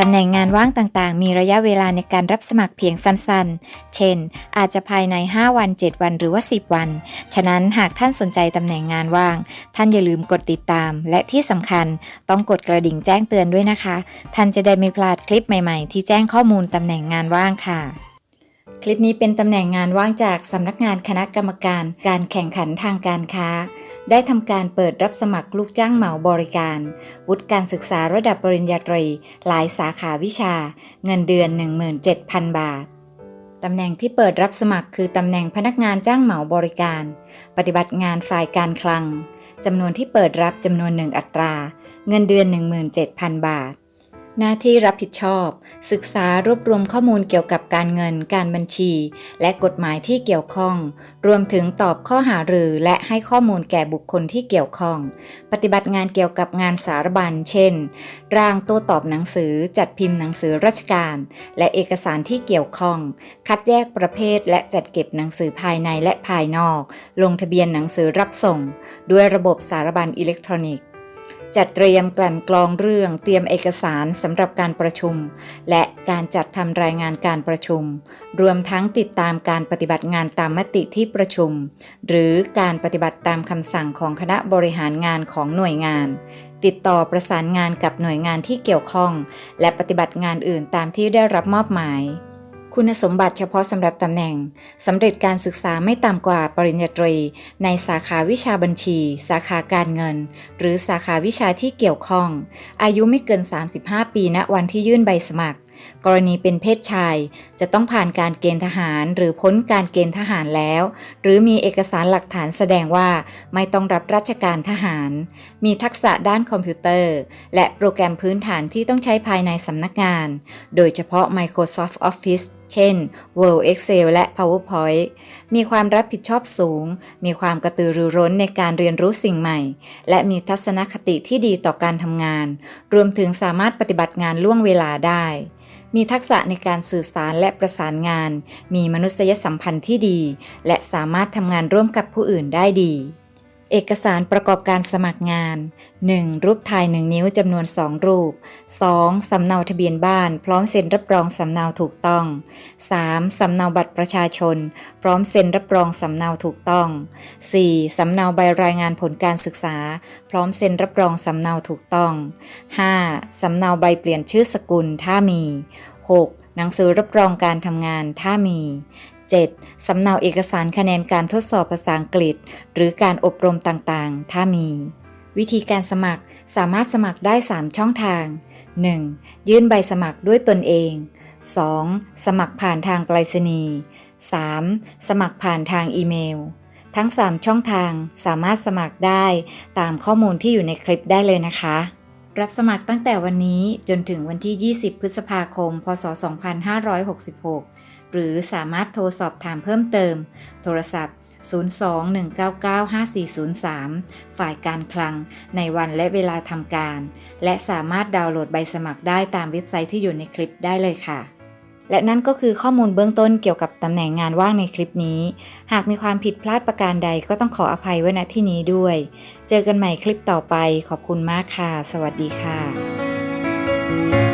ตำแหน่งงานว่างต่างๆ มีระยะเวลาในการรับสมัครเพียงสั้นๆ เช่น อาจจะภายใน 5 วัน 7 วันหรือว่า 10 วัน ฉะนั้นหากท่านสนใจตำแหน่งงานว่าง ท่านอย่าลืมกดติดตาม และที่สำคัญต้องกดกระดิ่งแจ้งเตือนด้วยนะคะ ท่านจะได้ไม่พลาดคลิปใหม่ๆ ที่แจ้งข้อมูลตำแหน่งงานว่างค่ะ คลิปนี้เป็นตำแหน่งงานว่างจากสำนักงานคณะกรรมการการแข่งขันทางการค้า ได้ทำการเปิดรับสมัครลูกจ้างเหมาบริการ วุฒิการศึกษาระดับปริญญาตรี หลายสาขาวิชา เงินเดือน 17,000 บาทตำแหน่งที่เปิดรับสมัครคือตำแหน่งพนักงานจ้างเหมาบริการ ปฏิบัติงานฝ่ายการคลังจำนวนที่เปิดรับจำนวนหนึ่งอัตรา เงินเดือน 17,000 บาท หน้าที่รับผิดชอบ ศึกษารวบรวมข้อมูลเกี่ยวกับการเงิน การบัญชี และกฎหมายที่เกี่ยวข้อง รวมถึงตอบข้อหารือและให้ข้อมูลแก่บุคคลที่เกี่ยวข้อง ปฏิบัติงานเกี่ยวกับงานสารบัญ เช่น ร่างโต้ตอบหนังสือ จัดพิมพ์หนังสือราชการ และเอกสารที่เกี่ยวข้อง คัดแยกประเภทและจัดเก็บหนังสือภายในและภายนอก ลงทะเบียนหนังสือรับส่ง ด้วยระบบสารบัญอิเล็กทรอนิกส์ จัดเตรียมกลั่นกรองเรื่องเตรียมเอกสารสำหรับการประชุม และการจัดทำรายงานการประชุม รวมทั้งติดตามการปฏิบัติงานตามมติที่ประชุม หรือการปฏิบัติตามคำสั่งของคณะบริหารงานของหน่วยงาน ติดต่อประสานงานกับหน่วยงานที่เกี่ยวข้อง และปฏิบัติงานอื่นตามที่ได้รับมอบหมาย คุณสมบัติเฉพาะสำหรับตำแหน่ง สำเร็จการศึกษาไม่ต่ำกว่าปริญญาตรี ในสาขาวิชาบัญชี สาขาการเงิน หรือสาขาวิชาที่เกี่ยวข้อง อายุไม่เกิน 35 ปีณวันที่ยื่นใบสมัคร กรณีเป็นเพศชาย จะต้องผ่านการเกณฑ์ทหาร หรือพ้นการเกณฑ์ทหารแล้ว หรือมีเอกสารหลักฐานแสดงว่าไม่ต้องรับราชการทหาร มีทักษะด้านคอมพิวเตอร์ และโปรแกรมพื้นฐานที่ต้องใช้ภายในสำนักงาน โดยเฉพาะ Microsoft Office เช่น Word Excel และ PowerPoint มีความรับผิดชอบสูง มีความกระตือรือร้นในการเรียนรู้สิ่งใหม่ และมีทัศนคติที่ดีต่อการทำงาน รวมถึงสามารถปฏิบัติงานล่วงเวลาได้ มีทักษะในการสื่อสารและประสานงาน มีมนุษยสัมพันธ์ที่ดี และสามารถทำงานร่วมกับผู้อื่นได้ดี เอกสารประกอบการสมัครงาน 1. รูปถ่าย 1 นิ้วจำนวน 2 รูป 2. สำเนาทะเบียนบ้าน พร้อมเซ็นรับรองสำเนาถูกต้อง 3. สำเนาบัตรประชาชน พร้อมเซ็นรับรองสำเนาถูกต้อง 4. สำเนาใบรายงานผลการศึกษา พร้อมเซ็นรับรองสำเนาถูกต้อง 5. สำเนาใบเปลี่ยนชื่อสกุลถ้ามี 6. หนังสือรับรองการทำงานถ้ามี 7. สำเนาเอกสารคะแนนการทดสอบภาษาอังกฤษ หรือการอบรมต่างๆ ถ้ามี วิธีการสมัครสามารถสมัครได้ 3 ช่องทาง 1. ยื่นใบสมัครด้วยตนเอง 2. สมัครผ่านทางไปรษณีย์ 3. สมัครผ่านทางอีเมล ทั้ง 3 ช่องทางสามารถสมัครได้ตามข้อมูลที่อยู่ในคลิปได้เลยนะคะ รับสมัครตั้งแต่วันนี้จนถึงวันที่ 20 พฤษภาคม พศ 2566 หรือสามารถโทรสอบถามเพิ่มเติม โทรศัพท์ 02-199-5403 ฝ่ายการคลัง ในวันและเวลาทำการ และสามารถดาวน์โหลดใบสมัครได้ตามเว็บไซต์ที่อยู่ในคลิปได้เลยค่ะ และนั่นก็คือข้อมูลเบื้องต้นเกี่ยวกับตำแหน่งงานว่างในคลิปนี้ หากมีความผิดพลาดประการใดก็ต้องขออภัยไว้ณที่นี้ด้วย เจอกันใหม่คลิปต่อไป ขอบคุณมากค่ะ สวัสดีค่ะ